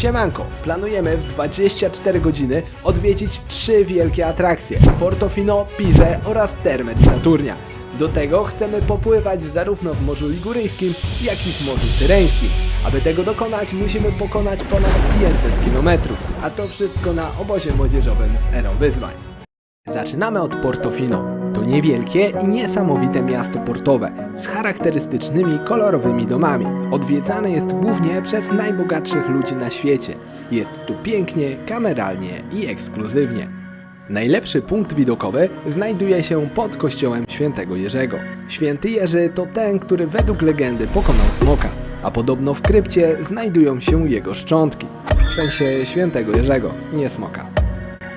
Siemanko, planujemy w 24 godziny odwiedzić trzy wielkie atrakcje Portofino, Pizę oraz Terme di Saturnia. Do tego chcemy popływać zarówno w Morzu Liguryjskim, jak i w Morzu Tyreńskim. Aby tego dokonać, musimy pokonać ponad 500 km, a to wszystko na obozie młodzieżowym z Erą Wyzwań. Zaczynamy od Portofino. To niewielkie i niesamowite miasto portowe z charakterystycznymi kolorowymi domami. Odwiedzane jest głównie przez najbogatszych ludzi na świecie. Jest tu pięknie, kameralnie i ekskluzywnie. Najlepszy punkt widokowy znajduje się pod kościołem świętego Jerzego. Święty Jerzy to ten, który według legendy pokonał smoka, a podobno w krypcie znajdują się jego szczątki. W sensie świętego Jerzego, nie smoka.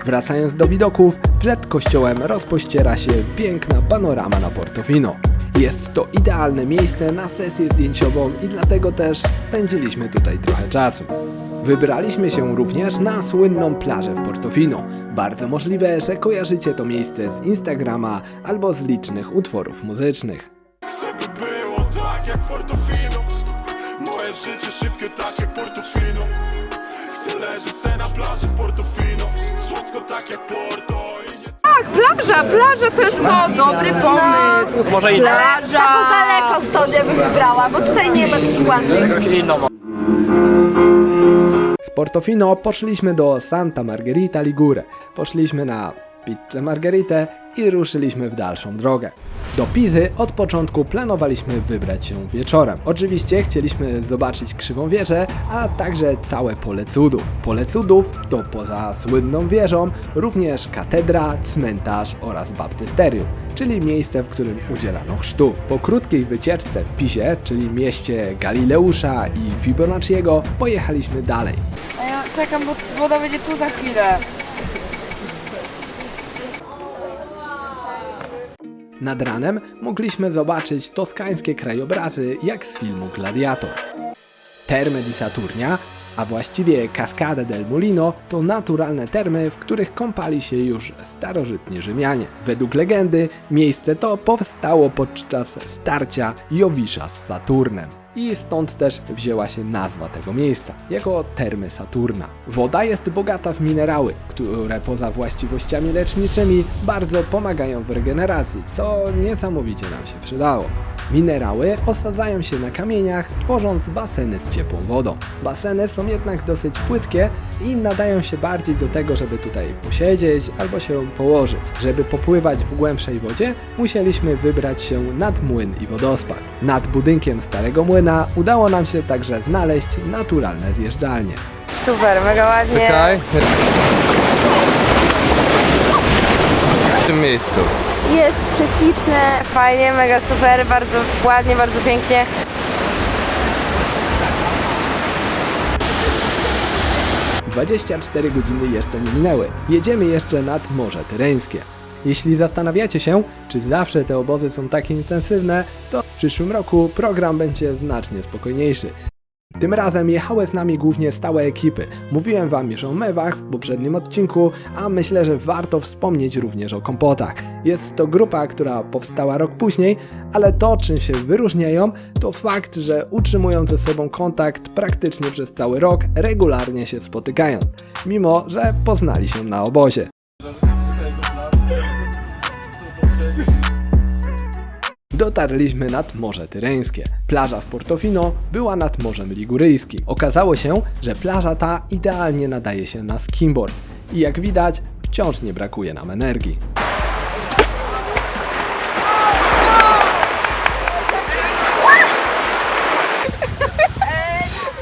Wracając do widoków, przed kościołem rozpościera się piękna panorama na Portofino. Jest to idealne miejsce na sesję zdjęciową i dlatego też spędziliśmy tutaj trochę czasu. Wybraliśmy się również na słynną plażę w Portofino. Bardzo możliwe, że kojarzycie to miejsce z Instagrama albo z licznych utworów muzycznych. Chcę by było tak jak Portofino Moje życie szybkie tak jak Portofino Chcę leżeć na plaży w Portofino plaża, plaża to jest to dobry pomysł. Może inną. Plaża. Za daleko stąd ja bym wybrała, bo tutaj nie ma takich ładnych. Jakąś inną. Z Portofino poszliśmy do Santa Margherita Ligure. Poszliśmy na pizzę Margheritę i ruszyliśmy w dalszą drogę. Do Pizy od początku planowaliśmy wybrać się wieczorem. Oczywiście chcieliśmy zobaczyć krzywą wieżę, a także całe pole cudów. Pole cudów to poza słynną wieżą również katedra, cmentarz oraz baptysterium, czyli miejsce, w którym udzielano chrztu. Po krótkiej wycieczce w Pizie, czyli mieście Galileusza i Fibonacciego, pojechaliśmy dalej. A ja czekam, bo woda będzie tu za chwilę. Nad ranem mogliśmy zobaczyć toskańskie krajobrazy jak z filmu Gladiator. Terme di Saturnia, a właściwie Cascada del Molino, to naturalne termy, w których kąpali się już starożytni Rzymianie. Według legendy miejsce to powstało podczas starcia Jowisza z Saturnem. I stąd też wzięła się nazwa tego miejsca, jako termy Saturna. Woda jest bogata w minerały, które poza właściwościami leczniczymi bardzo pomagają w regeneracji, co niesamowicie nam się przydało. Minerały osadzają się na kamieniach, tworząc baseny z ciepłą wodą. Baseny są jednak dosyć płytkie i nadają się bardziej do tego, żeby tutaj posiedzieć albo się położyć. Żeby popływać w głębszej wodzie, musieliśmy wybrać się nad młyn i wodospad. Nad budynkiem starego młyna udało nam się także znaleźć naturalne zjeżdżalnie. Super, mega ładnie. Czekaj. W tym miejscu. Jest prześliczne, fajnie, mega super, bardzo ładnie, bardzo pięknie. – 24 godziny jeszcze nie minęły. Jedziemy jeszcze nad Morze Tyreńskie. Jeśli zastanawiacie się, czy zawsze te obozy są takie intensywne, to w przyszłym roku program będzie znacznie spokojniejszy. Tym razem jechały z nami głównie stałe ekipy. Mówiłem wam już o mewach w poprzednim odcinku, a myślę, że warto wspomnieć również o kompotach. Jest to grupa, która powstała rok później, ale to czym się wyróżniają to fakt, że utrzymują ze sobą kontakt praktycznie przez cały rok, regularnie się spotykając, mimo że poznali się na obozie. Dotarliśmy nad Morze Tyreńskie. Plaża w Portofino była nad Morzem Liguryjskim. Okazało się, że plaża ta idealnie nadaje się na skimboard i jak widać, wciąż nie brakuje nam energii.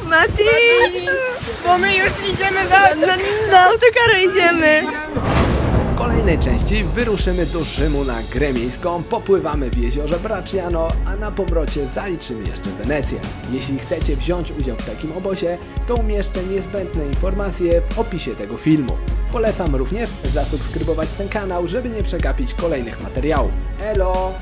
Mati! Bo my już idziemy za... Na, na autokary idziemy. Kolejnej części wyruszymy do Rzymu na grę miejską, popływamy w jeziorze Bracciano, a na powrocie zaliczymy jeszcze Wenecję. Jeśli chcecie wziąć udział w takim obozie, to umieszczę niezbędne informacje w opisie tego filmu. Polecam również zasubskrybować ten kanał, żeby nie przegapić kolejnych materiałów. Elo!